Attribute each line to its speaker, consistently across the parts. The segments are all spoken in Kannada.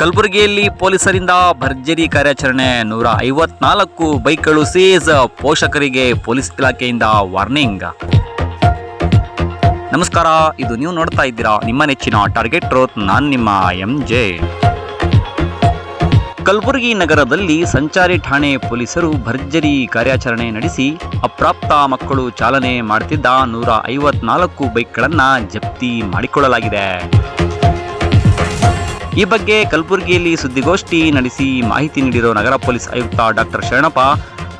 Speaker 1: ಕಲಬುರಗಿಯಲ್ಲಿ ಪೊಲೀಸರಿಂದ ಭರ್ಜರಿ ಕಾರ್ಯಾಚರಣೆ ನೂರ ಐವತ್ನಾಲ್ಕು ಬೈಕ್ಗಳು ಸೀಸ್ ಪೋಷಕರಿಗೆ ಪೊಲೀಸ್ ಇಲಾಖೆಯಿಂದ ವಾರ್ನಿಂಗ್. ನಮಸ್ಕಾರ, ಇದು ನೀವು ನೋಡ್ತಾ ಇದ್ದೀರಾ ನಿಮ್ಮ ನೆಚ್ಚಿನ ಟಾರ್ಗೆಟ್ ರೋತ್ ನಾನು ನಿಮ್ಮ ಎಂ ಜೆ ಕಲಬುರಗಿ ನಗರದಲ್ಲಿ ಸಂಚಾರಿ ಠಾಣೆ ಪೊಲೀಸರು ಭರ್ಜರಿ ಕಾರ್ಯಾಚರಣೆ ನಡೆಸಿ ಅಪ್ರಾಪ್ತ ಮಕ್ಕಳು ಚಾಲನೆ ಮಾಡುತ್ತಿದ್ದ ನೂರ ಐವತ್ನಾಲ್ಕು ಬೈಕ್ಗಳನ್ನು ಜಪ್ತಿ ಮಾಡಿಕೊಳ್ಳಲಾಗಿದೆ. ಈ ಬಗ್ಗೆ ಕಲಬುರಗಿಯಲ್ಲಿ ಸುದ್ದಿಗೋಷ್ಠಿ ನಡೆಸಿ ಮಾಹಿತಿ ನೀಡಿರೋ ನಗರ ಪೊಲೀಸ್ ಆಯುಕ್ತ ಡಾಕ್ಟರ್ ಶರಣಪ್ಪ,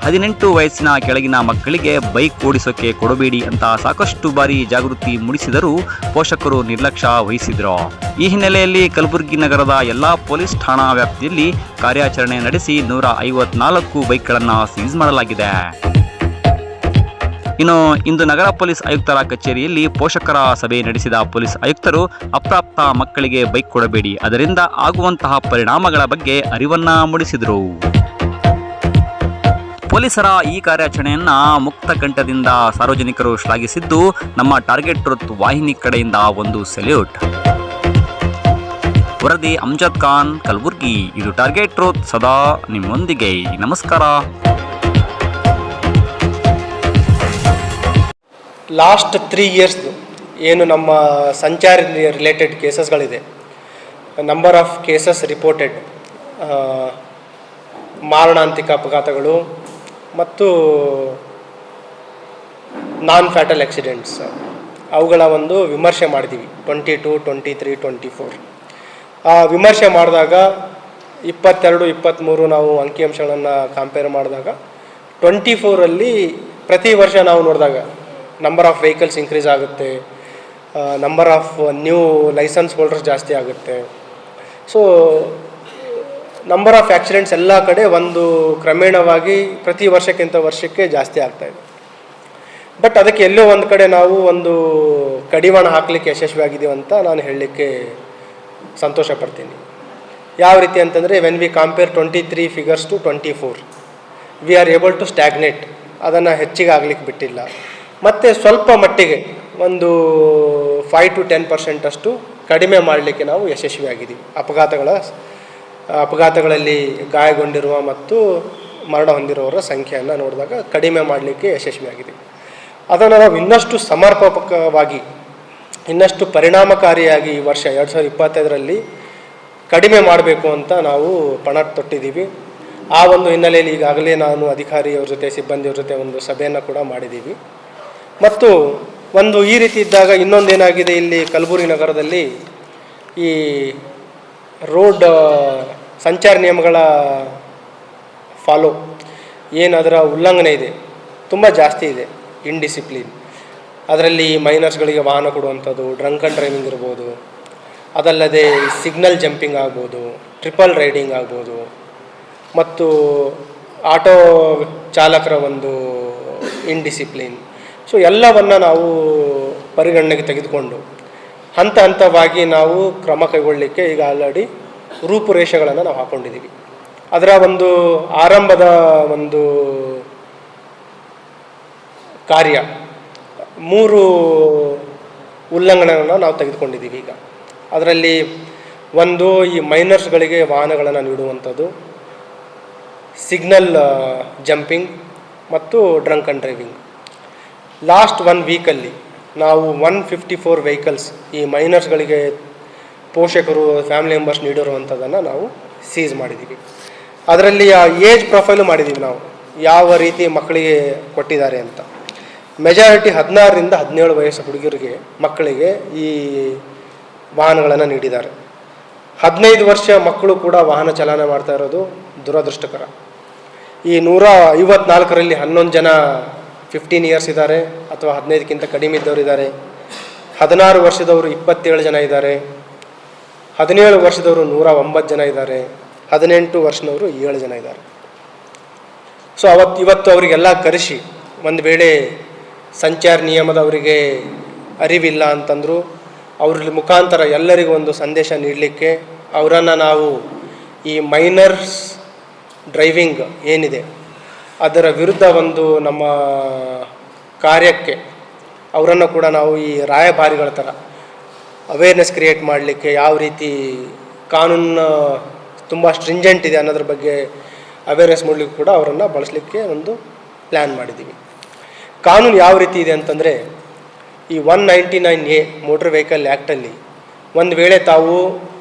Speaker 1: ಹದಿನೆಂಟು ವಯಸ್ಸಿನ ಕೆಳಗಿನ ಮಕ್ಕಳಿಗೆ ಬೈಕ್ ಓಡಿಸೋಕೆ ಕೊಡಬೇಡಿ ಅಂತ ಸಾಕಷ್ಟು ಬಾರಿ ಜಾಗೃತಿ ಮೂಡಿಸಿದರೂ ಪೋಷಕರು ನಿರ್ಲಕ್ಷ್ಯ ವಹಿಸಿದ್ರು. ಈ ಹಿನ್ನೆಲೆಯಲ್ಲಿ ಕಲಬುರಗಿ ನಗರದ ಎಲ್ಲಾ ಪೊಲೀಸ್ ಠಾಣಾ ವ್ಯಾಪ್ತಿಯಲ್ಲಿ ಕಾರ್ಯಾಚರಣೆ ನಡೆಸಿ ನೂರ ಐವತ್ನಾಲ್ಕು ಬೈಕ್ಗಳನ್ನು ಸೀಸ್ ಮಾಡಲಾಗಿದೆ. ಇನ್ನು ಇಂದು ನಗರ ಪೊಲೀಸ್ ಆಯುಕ್ತರ ಕಚೇರಿಯಲ್ಲಿ ಪೋಷಕರ ಸಭೆ ನಡೆಸಿದ ಪೊಲೀಸ್ ಆಯುಕ್ತರು ಅಪ್ರಾಪ್ತ ಮಕ್ಕಳಿಗೆ ಬೈಕ್ ಕೊಡಬೇಡಿ, ಅದರಿಂದ ಆಗುವಂತಹ ಪರಿಣಾಮಗಳ ಬಗ್ಗೆ ಅರಿವನ್ನ ಮೂಡಿಸಿದರು. ಪೊಲೀಸರ ಈ ಕಾರ್ಯಾಚರಣೆಯನ್ನ ಮುಕ್ತ ಕಂಠದಿಂದ ಸಾರ್ವಜನಿಕರು ಶ್ಲಾಘಿಸಿದ್ದು, ನಮ್ಮ ಟಾರ್ಗೆಟ್ ಟ್ರುತ್ ವಾಹಿನಿ ಕಡೆಯಿಂದ ಒಂದು ಸೆಲ್ಯೂಟ್. ವರದಿ ಅಮ್ಜದ್ ಖಾನ್, ಕಲಬುರ್ಗಿ, ಇದು ಟಾರ್ಗೆಟ್ ಟ್ರೋತ್ ಸದಾ ನಿಮ್ಮೊಂದಿಗೆ. ನಮಸ್ಕಾರ.
Speaker 2: ಲಾಸ್ಟ್ ತ್ರೀ ಇಯರ್ಸ್ದು ಏನು ನಮ್ಮ ಸಂಚಾರಿ ರಿಲೇಟೆಡ್ ಕೇಸಸ್ಗಳಿದೆ ನಂಬರ್ ಆಫ್ ಕೇಸಸ್ ರಿಪೋರ್ಟೆಡ್ ಮಾರಣಾಂತಿಕ ಅಪಘಾತಗಳು ಮತ್ತು ನಾನ್ ಫ್ಯಾಟಲ್ ಆಕ್ಸಿಡೆಂಟ್ಸ್ ಅವುಗಳ ಒಂದು ವಿಮರ್ಶೆ ಮಾಡಿದ್ದೀವಿ twenty two twenty three twenty four ಆ ವಿಮರ್ಶೆ ಮಾಡಿದಾಗ ಇಪ್ಪತ್ತೆರಡು ಇಪ್ಪತ್ತ್ಮೂರು ನಾವು ಅಂಕಿಅಂಶಗಳನ್ನು ಕಂಪೇರ್ ಮಾಡಿದಾಗ ಟ್ವೆಂಟಿ ಫೋರಲ್ಲಿ ಪ್ರತಿ ವರ್ಷ ನಾವು ನೋಡಿದಾಗ ನಂಬರ್ ಆಫ್ ವೆಹಿಕಲ್ಸ್ ಇನ್ಕ್ರೀಸ್ ಆಗುತ್ತೆ number of new license holders ಜಾಸ್ತಿ ಆಗುತ್ತೆ. ಸೊ ನಂಬರ್ ಆಫ್ ಆ್ಯಕ್ಸಿಡೆಂಟ್ಸ್ ಎಲ್ಲ ಕಡೆ ಒಂದು ಕ್ರಮೇಣವಾಗಿ ಪ್ರತಿ ವರ್ಷಕ್ಕಿಂತ ವರ್ಷಕ್ಕೆ ಜಾಸ್ತಿ ಆಗ್ತಾ ಇದೆ. ಬಟ್ ಅದಕ್ಕೆ ಎಲ್ಲೋ ಒಂದು ಕಡೆ ನಾವು ಒಂದು ಕಡಿವಾಣ ಹಾಕಲಿಕ್ಕೆ ಯಶಸ್ವಿಯಾಗಿದ್ದೀವಿ ಅಂತ ನಾನು ಹೇಳಲಿಕ್ಕೆ ಸಂತೋಷ ಪಡ್ತೀನಿ. ಯಾವ ರೀತಿ ಅಂತಂದರೆ when we compare twenty three figures to twenty four we are able to stagnate ಅದನ್ನು ಹೆಚ್ಚಿಗೆ ಆಗ್ಲಿಕ್ಕೆ ಬಿಟ್ಟಿಲ್ಲ. ಮತ್ತು ಸ್ವಲ್ಪ ಮಟ್ಟಿಗೆ ಒಂದು ಫೈವ್ ಟು ಟೆನ್ ಪರ್ಸೆಂಟಷ್ಟು ಕಡಿಮೆ ಮಾಡಲಿಕ್ಕೆ ನಾವು ಯಶಸ್ವಿಯಾಗಿದ್ದೀವಿ. ಅಪಘಾತಗಳ, ಅಪಘಾತಗಳಲ್ಲಿ ಗಾಯಗೊಂಡಿರುವ ಮತ್ತು ಮರಣ ಹೊಂದಿರುವವರ ಸಂಖ್ಯೆಯನ್ನು ನೋಡಿದಾಗ ಕಡಿಮೆ ಮಾಡಲಿಕ್ಕೆ ಯಶಸ್ವಿಯಾಗಿದ್ದೀವಿ. ಅದನ್ನು ನಾವು ಇನ್ನಷ್ಟು ಸಮರ್ಪಕವಾಗಿ, ಇನ್ನಷ್ಟು ಪರಿಣಾಮಕಾರಿಯಾಗಿ ಈ ವರ್ಷ ಎರಡು ಸಾವಿರದ ಇಪ್ಪತ್ತೈದರಲ್ಲಿ ಕಡಿಮೆ ಮಾಡಬೇಕು ಅಂತ ನಾವು ಪಣ ತೊಟ್ಟಿದ್ದೀವಿ. ಆ ಒಂದು ಹಿನ್ನೆಲೆಯಲ್ಲಿ ಈಗಾಗಲೇ ನಾನು ಅಧಿಕಾರಿಯವ್ರ ಜೊತೆ, ಸಿಬ್ಬಂದಿಯವ್ರ ಜೊತೆ ಒಂದು ಸಭೆಯನ್ನು ಕೂಡ ಮಾಡಿದ್ದೀವಿ. ಮತ್ತು ಒಂದು ಈ ರೀತಿ ಇದ್ದಾಗ ಇನ್ನೊಂದೇನಾಗಿದೆ ಇಲ್ಲಿ ಕಲಬುರಗಿ ನಗರದಲ್ಲಿ? ಈ ರೋಡ್ ಸಂಚಾರ ನಿಯಮಗಳ ಫಾಲೋ ಏನದರ ಉಲ್ಲಂಘನೆ ಇದೆ? ತುಂಬ ಜಾಸ್ತಿ ಇದೆ ಇನ್ಡಿಸಿಪ್ಲಿನ್ ಅದರಲ್ಲಿ ಮೈನರ್ಸ್ಗಳಿಗೆ ವಾಹನ ಕೊಡುವಂಥದ್ದು ಡ್ರಂಕ್ ಆ್ಯಂಡ್ ಡ್ರೈವಿಂಗ್ ಇರ್ಬೋದು. ಅದಲ್ಲದೆ ಸಿಗ್ನಲ್ ಜಂಪಿಂಗ್ ಆಗ್ಬೋದು ಟ್ರಿಪಲ್ ರೈಡಿಂಗ್ ಆಗ್ಬೋದು. ಮತ್ತು ಆಟೋ ಚಾಲಕರ ಒಂದು ಇನ್ಡಿಸಿಪ್ಲಿನ್ ಸೊ ಎಲ್ಲವನ್ನು ನಾವು ಪರಿಗಣನೆಗೆ ತೆಗೆದುಕೊಂಡು ಹಂತ ಹಂತವಾಗಿ ನಾವು ಕ್ರಮ ಕೈಗೊಳ್ಳಲಿಕ್ಕೆ ಈಗ ಆಲ್ರೆಡಿ ರೂಪುರೇಷೆಗಳನ್ನು ನಾವು ಹಾಕ್ಕೊಂಡಿದ್ದೀವಿ ಅದರ ಒಂದು ಆರಂಭದ ಒಂದು ಕಾರ್ಯ ಮೂರು ಉಲ್ಲಂಘನೆಗಳನ್ನು ನಾವು ತೆಗೆದುಕೊಂಡಿದ್ದೀವಿ ಈಗ. ಅದರಲ್ಲಿ ಒಂದು ಈ ಮೈನರ್ಸ್ಗಳಿಗೆ ವಾಹನಗಳನ್ನು ನೀಡುವಂಥದ್ದು, ಸಿಗ್ನಲ್ ಜಂಪಿಂಗ್ ಮತ್ತು drunk and driving. Last one ವೀಕಲ್ಲಿ ನಾವು ಒನ್ ಫಿಫ್ಟಿ ಫೋರ್ ವೆಹಿಕಲ್ಸ್ ಈ ಮೈನರ್ಸ್ಗಳಿಗೆ ಪೋಷಕರು ಫ್ಯಾಮಿಲಿ ಮೆಂಬರ್ಸ್ ನೀಡಿರುವಂಥದ್ದನ್ನು ನಾವು ಸೀಸ್ ಮಾಡಿದ್ದೀವಿ ಅದರಲ್ಲಿ ಆ ಏಜ್ ಪ್ರೊಫೈಲು ಮಾಡಿದ್ದೀವಿ ನಾವು. ಯಾವ ರೀತಿ ಮಕ್ಕಳಿಗೆ ಕೊಟ್ಟಿದ್ದಾರೆ ಅಂತ. ಮೆಜಾರಿಟಿ ಹದಿನಾರರಿಂದ ಹದಿನೇಳು ವಯಸ್ಸು ಹುಡುಗರಿಗೆ ಮಕ್ಕಳಿಗೆ ಈ ವಾಹನಗಳನ್ನು ನೀಡಿದ್ದಾರೆ. ಹದಿನೈದು ವರ್ಷ ಮಕ್ಕಳು ಕೂಡ ವಾಹನ ಚಲನೆ ಮಾಡ್ತಾ ಇರೋದು ದುರದೃಷ್ಟಕರ. ಈ ನೂರ ಐವತ್ನಾಲ್ಕರಲ್ಲಿ ಹನ್ನೊಂದು ಜನ ಫಿಫ್ಟೀನ್ ಇಯರ್ಸ್ ಇದ್ದಾರೆ ಅಥವಾ ಹದಿನೈದಕ್ಕಿಂತ ಕಡಿಮೆ ಇದ್ದವರು ಇದ್ದಾರೆ. ಹದಿನಾರು ವರ್ಷದವರು ಇಪ್ಪತ್ತೇಳು ಜನ ಇದ್ದಾರೆ. ಹದಿನೇಳು ವರ್ಷದವರು ನೂರ ಒಂಬತ್ತು ಜನ ಇದ್ದಾರೆ. ಹದಿನೆಂಟು ವರ್ಷದವರು ಏಳು ಜನ ಇದ್ದಾರೆ. ಸೊ ಅವತ್ತು ಇವತ್ತು ಅವರಿಗೆಲ್ಲ ಕರೆಸಿ ಒಂದು ವೇಳೆ ಸಂಚಾರ ನಿಯಮದವರಿಗೆ ಅರಿವಿಲ್ಲ ಅಂತಂದರು, ಅವ್ರ ಮುಖಾಂತರ ಎಲ್ಲರಿಗೂ ಒಂದು ಸಂದೇಶ ನೀಡಲಿಕ್ಕೆ ಅವರನ್ನು ನಾವು ಈ ಮೈನರ್ಸ್ ಡ್ರೈವಿಂಗ್ ಏನಿದೆ ಅದರ ವಿರುದ್ಧ ಒಂದು ನಮ್ಮ ಕಾರ್ಯಕ್ಕೆ ಅವರನ್ನು ಕೂಡ ನಾವು ಈ ರಾಯಭಾರಿಗಳ ಥರ ಅವೇರ್ನೆಸ್ ಕ್ರಿಯೇಟ್ ಮಾಡಲಿಕ್ಕೆ ಯಾವ ರೀತಿ ಕಾನೂನು ತುಂಬ ಸ್ಟ್ರಿಂಜೆಂಟ್ ಇದೆ ಅನ್ನೋದ್ರ ಬಗ್ಗೆ ಅವೇರ್ನೆಸ್ ಮಾಡಲಿಕ್ಕೆ ಕೂಡ ಅವರನ್ನು ಬಳಸಲಿಕ್ಕೆ ಒಂದು ಪ್ಲ್ಯಾನ್ ಮಾಡಿದ್ದೀವಿ. ಕಾನೂನು ಯಾವ ರೀತಿ ಇದೆ ಅಂತಂದರೆ ಈ one ninety nine A motor vehicle ಆ್ಯಕ್ಟಲ್ಲಿ ಒಂದು ವೇಳೆ ತಾವು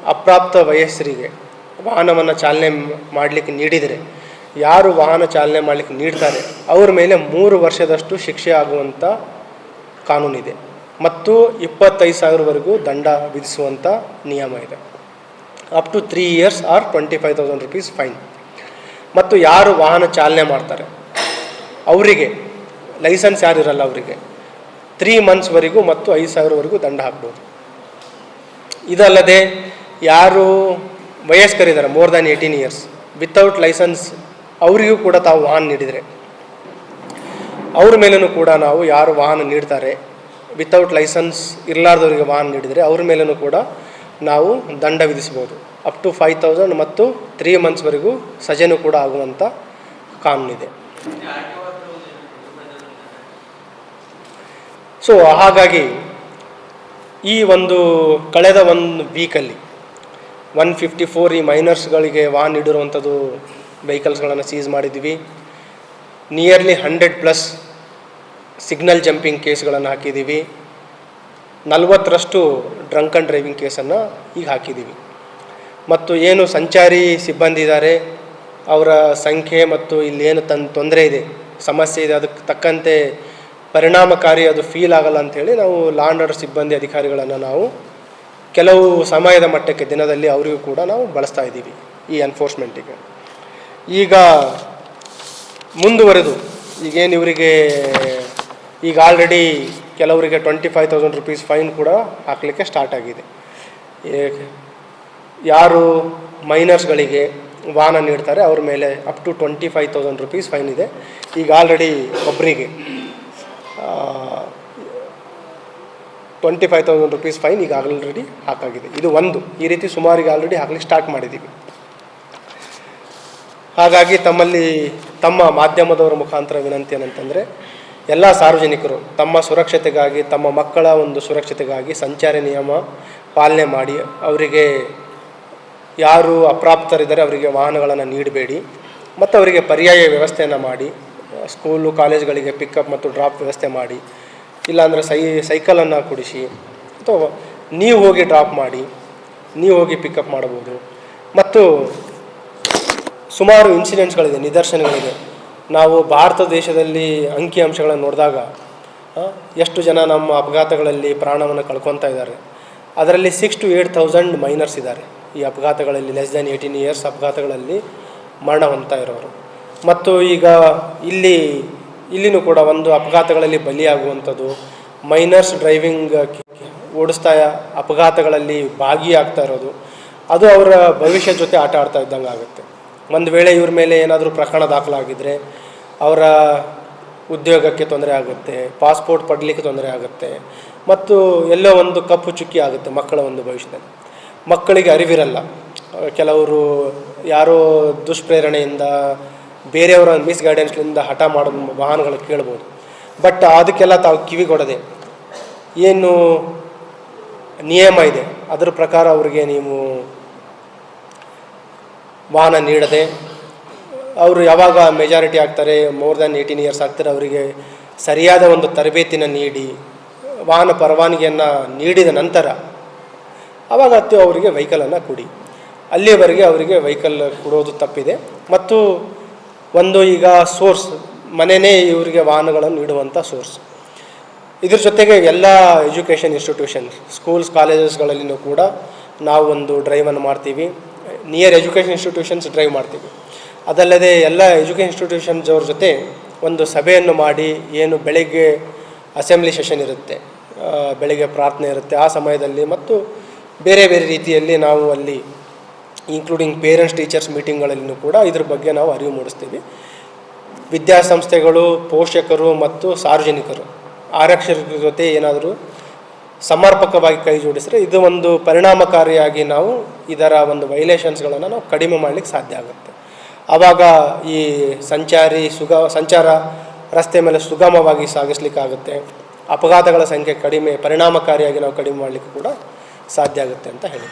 Speaker 2: ಅಪ್ರಾಪ್ತ ವಯಸ್ಸರಿಗೆ ವಾಹನವನ್ನು ಚಾಲನೆ ಮಾಡಲಿಕ್ಕೆ ನೀಡಿದರೆ ಯಾರು ವಾಹನ ಚಾಲನೆ ಮಾಡಲಿಕ್ಕೆ ನೀಡ್ತಾರೆ, ಅವ್ರ ಮೇಲೆ ಮೂರು ವರ್ಷದಷ್ಟು ಶಿಕ್ಷೆ ಆಗುವಂಥ ಕಾನೂನಿದೆ. ಮತ್ತು ಇಪ್ಪತ್ತೈದು ಸಾವಿರವರೆಗೂ ದಂಡ ವಿಧಿಸುವಂಥ ನಿಯಮ ಇದೆ. Up to three years or twenty five thousand rupees fine ಮತ್ತು ಯಾರು ವಾಹನ ಚಾಲನೆ ಮಾಡ್ತಾರೆ, ಅವರಿಗೆ ಲೈಸೆನ್ಸ್ ಯಾರಿರಲ್ಲ ಅವರಿಗೆ ತ್ರೀ ಮಂತ್ಸ್ವರೆಗೂ ಮತ್ತು ಐದು ಸಾವಿರವರೆಗೂ ದಂಡ ಹಾಕ್ಬೋದು. ಇದಲ್ಲದೆ ಯಾರು ವಯಸ್ಕರಿದ್ದಾರೆ more than eighteen years without license ಅವರಿಗೂ ಕೂಡ ತಾವು ವಾಹನ ನೀಡಿದರೆ. ಅವ್ರ ಮೇಲೂ ಕೂಡ ನಾವು ಯಾರು ವಾಹನ ನೀಡ್ತಾರೆ ವಿತೌಟ್ ಲೈಸೆನ್ಸ್ ಇರಲಾರ್ದವರಿಗೆ ವಾಹನ ನೀಡಿದರೆ ಅವ್ರ ಮೇಲೂ ಕೂಡ ನಾವು ದಂಡ ವಿಧಿಸ್ಬೋದು ಅಪ್ ಟು ಫೈವ್ ತೌಸಂಡ್ ಮತ್ತು ತ್ರೀ ಮಂತ್ಸ್ವರೆಗೂ ಸಜೆನೂ ಕೂಡ ಆಗುವಂಥ ಕಾನೂನಿದೆ ಸೊ ಹಾಗಾಗಿ ಈ ಒಂದು ಕಳೆದ ಒಂದು ವೀಕಲ್ಲಿ ಒನ್ ಫಿಫ್ಟಿ ಫೋರ್ ಈ ಮೈನರ್ಸ್ಗಳಿಗೆ ವಾಹನ ನೀಡಿರುವಂಥದ್ದು ವೆಹಿಕಲ್ಸ್ಗಳನ್ನು ಸೀಸ್ ಮಾಡಿದ್ದೀವಿ nearly hundred plus signal jumping ಕೇಸ್ಗಳನ್ನು ಹಾಕಿದ್ದೀವಿ ನಲವತ್ತರಷ್ಟು ಡ್ರಂಕ್ ಆ್ಯಂಡ್ ಡ್ರೈವಿಂಗ್ ಕೇಸನ್ನು ಈಗ ಹಾಕಿದ್ದೀವಿ ಮತ್ತು ಏನು ಸಂಚಾರಿ ಸಿಬ್ಬಂದಿ ಇದ್ದಾರೆ ಅವರ ಸಂಖ್ಯೆ ಮತ್ತು ಇಲ್ಲೇನು ತನ್ ತೊಂದರೆ ಇದೆ, ಸಮಸ್ಯೆ ಇದೆ, ಅದಕ್ಕೆ ತಕ್ಕಂತೆ ಪರಿಣಾಮಕಾರಿ ಅದು ಫೀಲ್ ಆಗಲ್ಲ ಅಂಥೇಳಿ ನಾವು ಲಾಂಡ್ ಆರ್ಡರ್ ಸಿಬ್ಬಂದಿ ಅಧಿಕಾರಿಗಳನ್ನು ನಾವು ಕೆಲವು ಸಮಯದ ಮಟ್ಟಕ್ಕೆ ದಿನದಲ್ಲಿ ಅವರಿಗೂ ಕೂಡ ನಾವು ಬಳಸ್ತಾ ಇದ್ದೀವಿ ಈ ಎನ್ಫೋರ್ಸ್ಮೆಂಟಿಗೆ ಈಗ ಮುಂದುವರೆದು, ಈಗೇನು ಇವರಿಗೆ, ಈಗ ಆಲ್ರೆಡಿ ಕೆಲವರಿಗೆ twenty five thousand rupees fine ಕೂಡ ಹಾಕಲಿಕ್ಕೆ ಸ್ಟಾರ್ಟ್ ಆಗಿದೆ. ಯಾರು ಮೈನರ್ಸ್ಗಳಿಗೆ ವಾಹನ ನೀಡ್ತಾರೆ, ಅವ್ರ ಮೇಲೆ up to twenty five thousand rupees fine ಇದೆ. ಈಗ ಆಲ್ರೆಡಿ ಒಬ್ಬರಿಗೆ twenty five thousand rupees fine ಈಗ ಆಲ್ರೆಡಿ ಹಾಕಾಗಿದೆ. ಇದು ಒಂದು. ಈ ರೀತಿ ಸುಮಾರಿಗೆ ಆಲ್ರೆಡಿ ಹಾಕಲಿಕ್ಕೆ ಸ್ಟಾರ್ಟ್ ಮಾಡಿದ್ದೀವಿ ಹಾಗಾಗಿ ತಮ್ಮಲ್ಲಿ ತಮ್ಮ ಮಾಧ್ಯಮದವರ ಮುಖಾಂತರ ವಿನಂತಿ ಏನಂತಂದರೆ, ಎಲ್ಲ ಸಾರ್ವಜನಿಕರು ತಮ್ಮ ಸುರಕ್ಷತೆಗಾಗಿ, ತಮ್ಮ ಮಕ್ಕಳ ಒಂದು ಸುರಕ್ಷತೆಗಾಗಿ ಸಂಚಾರಿ ನಿಯಮ ಪಾಲನೆ ಮಾಡಿ, ಅವರಿಗೆ ಯಾರು ಅಪ್ರಾಪ್ತರಿದ್ದಾರೆ ಅವರಿಗೆ ವಾಹನಗಳನ್ನು ನೀಡಬೇಡಿ, ಮತ್ತು ಅವರಿಗೆ ಪರ್ಯಾಯ ವ್ಯವಸ್ಥೆಯನ್ನು ಮಾಡಿ, ಸ್ಕೂಲು, ಕಾಲೇಜ್ಗಳಿಗೆ ಪಿಕಪ್ ಮತ್ತು ಡ್ರಾಪ್ ವ್ಯವಸ್ಥೆ ಮಾಡಿ, ಇಲ್ಲಾಂದರೆ ಸೈ, ಸೈಕಲನ್ನು ಕೊಡಿಸಿ, ಅಥವಾ ನೀವು ಹೋಗಿ ಡ್ರಾಪ್ ಮಾಡಿ, ನೀವು ಹೋಗಿ ಪಿಕಪ್ ಮಾಡ್ಬೋದು ಮತ್ತು ಸುಮಾರು ಇನ್ಸಿಡೆಂಟ್ಸ್ಗಳಿದೆ ನಿದರ್ಶನಗಳಿದೆ. ನಾವು ಭಾರತ ದೇಶದಲ್ಲಿ ಅಂಕಿಅಂಶಗಳನ್ನು ನೋಡಿದಾಗ ಎಷ್ಟು ಜನ ನಮ್ಮ ಅಪಘಾತಗಳಲ್ಲಿ ಪ್ರಾಣವನ್ನು ಕಳ್ಕೊತಾ ಇದ್ದಾರೆ. ಅದರಲ್ಲಿ six to eight thousand minors ಇದ್ದಾರೆ. ಈ ಅಪಘಾತಗಳಲ್ಲಿ ಲೆಸ್ ದ್ಯಾನ್ ಏಯ್ಟೀನ್ ಇಯರ್ಸ್ ಅಪಘಾತಗಳಲ್ಲಿ ಮರಣ ಹೊಂದ್ತಾ ಇರೋರು. ಮತ್ತು ಈಗ ಇಲ್ಲಿ, ಇಲ್ಲಿನೂ ಕೂಡ ಒಂದು ಅಪಘಾತಗಳಲ್ಲಿ ಬಲಿಯಾಗುವಂಥದ್ದು ಮೈನರ್ಸ್ ಡ್ರೈವಿಂಗ್ ಓಡಿಸ್ತಾ ಅಪಘಾತಗಳಲ್ಲಿ ಭಾಗಿಯಾಗ್ತಾ ಇರೋದು. ಅದು ಅವರ ಭವಿಷ್ಯ ಜೊತೆ ಆಟ ಆಡ್ತಾ ಇದ್ದಂಗೆ ಆಗುತ್ತೆ ಒಂದು ವೇಳೆ ಇವ್ರ ಮೇಲೆ ಏನಾದರೂ ಪ್ರಕರಣ ದಾಖಲಾಗಿದ್ದರೆ ಅವರ ಉದ್ಯೋಗಕ್ಕೆ ತೊಂದರೆ ಆಗುತ್ತೆ, ಪಾಸ್ಪೋರ್ಟ್ ಪಡಲಿಕ್ಕೆ ತೊಂದರೆ ಆಗುತ್ತೆ, ಮತ್ತು ಎಲ್ಲೋ ಒಂದು ಕಪ್ಪು ಚುಕ್ಕಿ ಆಗುತ್ತೆ ಮಕ್ಕಳ ಒಂದು ಭವಿಷ್ಯದಲ್ಲಿ. ಮಕ್ಕಳಿಗೆ ಅರಿವಿರಲ್ಲ. ಕೆಲವರು ಯಾರೋ ದುಷ್ಪ್ರೇರಣೆಯಿಂದ ಬೇರೆಯವರ ಮಿಸ್ ಗೈಡೆನ್ಸ್ಲಿಂದ ಹಠ ಮಾಡೋ ವಾಹನಗಳು ಕೇಳ್ಬೋದು. ಬಟ್ ಅದಕ್ಕೆಲ್ಲ ತಾವು ಕಿವಿಗೊಡದೆ ಏನು ನಿಯಮ ಇದೆ, ಅದರ ಪ್ರಕಾರ ಅವರಿಗೆ ನೀವು ವಾಹನ ನೀಡದೆ, ಅವರು ಯಾವಾಗ ಮೆಜಾರಿಟಿ ಆಗ್ತಾರೆ ಮೋರ್ ದ್ಯಾನ್ ಏಯ್ಟೀನ್ ಇಯರ್ಸ್ ಆಗ್ತಾರೆ, ಅವರಿಗೆ ಸರಿಯಾದ ಒಂದು ತರಬೇತಿನ ನೀಡಿ, ವಾಹನ ಪರವಾನಗಿಯನ್ನು ನೀಡಿದ ನಂತರ ಆವಾಗ ಅತ್ತು ಅವರಿಗೆ ವೆಹಿಕಲನ್ನು ಕೊಡಿ. ಅಲ್ಲಿಯವರೆಗೆ ಅವರಿಗೆ ವೆಹಿಕಲ್ ಕೊಡೋದು ತಪ್ಪಿದೆ. ಮತ್ತು ಒಂದು ಈಗ ಸೋರ್ಸ್ ಮನೆಯೇ ಇವರಿಗೆ ವಾಹನಗಳನ್ನು ನೀಡುವಂಥ ಸೋರ್ಸ್ ಇದ್ರ ಜೊತೆಗೆ ಎಲ್ಲ ಎಜುಕೇಷನ್ ಇನ್ಸ್ಟಿಟ್ಯೂಷನ್ಸ್ ಸ್ಕೂಲ್ಸ್ ಕಾಲೇಜಸ್ಗಳಲ್ಲಿಯೂ ಕೂಡ ನಾವು ಒಂದು ಡ್ರೈವನ್ನು ಮಾಡ್ತೀವಿ. ನಿಯರ್ ಎಜುಕೇಷನ್ ಇನ್ಸ್ಟಿಟ್ಯೂಷನ್ಸ್ ಡ್ರೈವ್ ಮಾಡ್ತೀವಿ. ಅದಲ್ಲದೆ ಎಲ್ಲ ಎಜುಕೇಷನ್ ಇನ್ಸ್ಟಿಟ್ಯೂಷನ್ಸ್ ಅವ್ರ ಜೊತೆ ಒಂದು ಸಭೆಯನ್ನು ಮಾಡಿ ಏನು ಬೆಳಗ್ಗೆ ಅಸೆಂಬ್ಲಿ ಸೆಷನ್ ಇರುತ್ತೆ ಬೆಳಗ್ಗೆ ಪ್ರಾರ್ಥನೆ ಇರುತ್ತೆ ಆ ಸಮಯದಲ್ಲಿ ಮತ್ತು ಬೇರೆ ಬೇರೆ ರೀತಿಯಲ್ಲಿ ನಾವು ಅಲ್ಲಿ ಇನ್ಕ್ಲೂಡಿಂಗ್ ಪೇರೆಂಟ್ಸ್ ಟೀಚರ್ಸ್ ಮೀಟಿಂಗ್ಗಳಲ್ಲಿಯೂ ಕೂಡ ಇದ್ರ ಬಗ್ಗೆ ನಾವು ಅರಿವು ಮೂಡಿಸ್ತೀವಿ. ವಿದ್ಯಾಸಂಸ್ಥೆಗಳು ಪೋಷಕರು ಮತ್ತು ಸಾರ್ವಜನಿಕರು, ಆರಕ್ಷಕರ ಜೊತೆ ಏನಾದರೂ ಸಮರ್ಪಕವಾಗಿ ಕೈ ಜೋಡಿಸಿದ್ರೆ ಇದು ಒಂದು ಪರಿಣಾಮಕಾರಿಯಾಗಿ ನಾವು ಇದರ ಒಂದು ವೈಲೇಷನ್ಸ್ಗಳನ್ನು ನಾವು ಕಡಿಮೆ ಮಾಡಲಿಕ್ಕೆ ಸಾಧ್ಯ ಆಗುತ್ತೆ. ಆವಾಗ ಈ ಸಂಚಾರಿ ಸುಗ, ಸಂಚಾರ ರಸ್ತೆ ಮೇಲೆ ಸುಗಮವಾಗಿ ಸಾಗಿಸ್ಲಿಕ್ಕಾಗುತ್ತೆ. ಅಪಘಾತಗಳ ಸಂಖ್ಯೆ ಕಡಿಮೆ, ಪರಿಣಾಮಕಾರಿಯಾಗಿ ನಾವು ಕಡಿಮೆ ಮಾಡಲಿಕ್ಕೆ ಕೂಡ ಸಾಧ್ಯ ಆಗುತ್ತೆ ಅಂತ ಹೇಳಿ